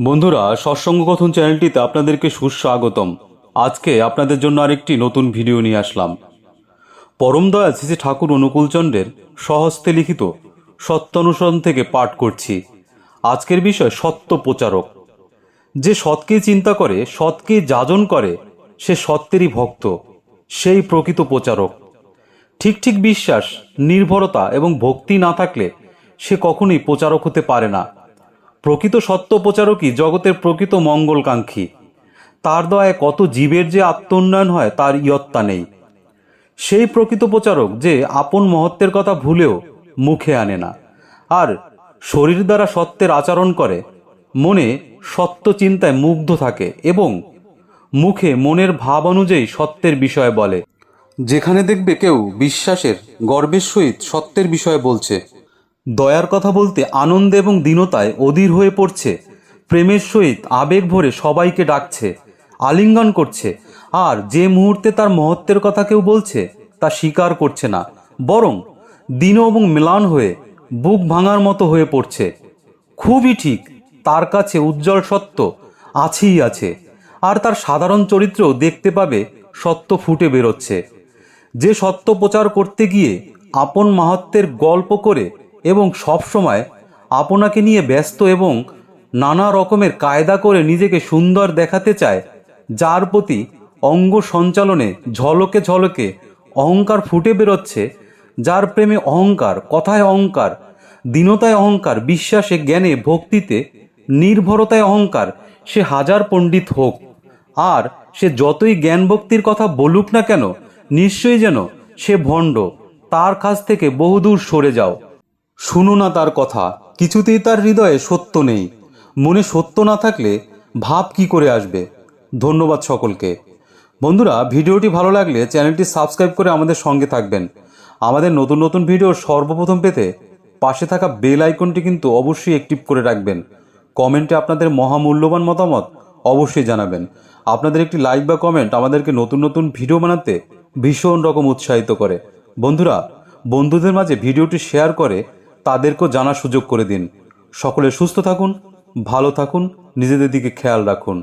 বন্ধুরা, সৎসঙ্গ কথন চ্যানেলটিতে আপনাদেরকে সুস্বাগতম। আজকে আপনাদের জন্য আরেকটি নতুন ভিডিও নিয়ে আসলাম। পরম দয়াল শ্রী ঠাকুর অনুকূলচন্দ্রের স্বহস্তে লিখিত সত্যানুসরণ থেকে পাঠ করছি। আজকের বিষয় সত্য প্রচারক। যে সৎকে চিন্তা করে, সৎকে যাজন করে, সে সত্যেরই ভক্ত, সেই প্রকৃত প্রচারক। ঠিক ঠিক বিশ্বাস, নির্ভরতা এবং ভক্তি না থাকলে সে কখনোই প্রচারক হতে পারে না। প্রকৃত সত্য প্রচারকই জগতের প্রকৃত মঙ্গলকাঙ্ক্ষী? তার দয়ায় কত জীবের যে আত্মোন্নয়ন হয়, তার ইয়ত্তা নেই। সেই প্রকৃত প্রচারক যে আপন মহত্বের কথা ভুলেও মুখে আনে না। আর শরীর দ্বারা সত্যের আচরণ করে, মনে সত্য চিন্তায় মুগ্ধ থাকে এবং মুখে মনের ভাব অনুযায়ী সত্যের বিষয়ে বলে। যেখানে দেখবে কেউ বিশ্বাসের গর্বের সহিত সত্যের বিষয়ে বলছে। দয়ার কথা বলতে আনন্দ এবং দীনতায় অধীর হয়ে পড়ছে। প্রেমের সহিত আবেগ ভরে সবাইকে ডাকছে, আলিঙ্গন করছে। আর যে মুহূর্তে তার মহত্বের কথা কেউ বলছে, তা স্বীকার করছে না। বরং দীন এবং ম্লান হয়ে বুক ভাঙার মতো হয়ে পড়ছে। খুবই ঠিক, তার কাছে উজ্জ্বল সত্য আছেই আছে। আর তার সাধারণ চরিত্রেও দেখতে পাবে সত্য ফুটে বেরোচ্ছে। যে সত্য প্রচার করতে গিয়ে আপন মাহাত্মের গল্প করে এবং সবসময় আপনাকে নিয়ে ব্যস্ত এবং নানা রকমের কায়দা করে নিজেকে সুন্দর দেখাতে চায়, যার প্রতি অঙ্গ সঞ্চালনে ঝলকে ঝলকে অহংকার ফুটে বেরোচ্ছে, যার প্রেমে অহংকার, কথায় অহংকার, দীনতায় অহংকার, বিশ্বাসে, জ্ঞানে, ভক্তিতে, নির্ভরতায় অহংকার, সে হাজার পণ্ডিত হোক। আর সে যতই জ্ঞান ভক্তির কথা বলুক না কেন, নিশ্চয়ই যেন সে ভণ্ড, তার কাছ থেকে বহুদূর সরে যাও। শুনো না তার কথা, কিছুতেই তার হৃদয়ে সত্য নেই। মনে সত্য না থাকলে ভাব কি করে আসবে? ধন্যবাদ সকলকে। বন্ধুরা, ভিডিওটি ভালো লাগলে চ্যানেলটি সাবস্ক্রাইব করে আমাদের সঙ্গে থাকবেন। আমাদের নতুন নতুন ভিডিও সর্বপ্রথম পেতে পাশে থাকা বেল আইকনটি কিন্তু অবশ্যই অ্যাক্টিভ করে রাখবেন। কমেন্টে আপনাদের মহামূল্যবান মতামত অবশ্যই জানাবেন। আপনাদের একটি লাইক বা কমেন্ট আমাদেরকে নতুন নতুন ভিডিও বানাতে ভীষণ রকম উৎসাহিত করে। বন্ধুরা, বন্ধুদের মাঝে ভিডিওটি শেয়ার করে তাদেরকেও জানার সুযোগ করে দিন। সকলে সুস্থ থাকুন ভালো থাকুন নিজেদের দিকে খেয়াল রাখুন।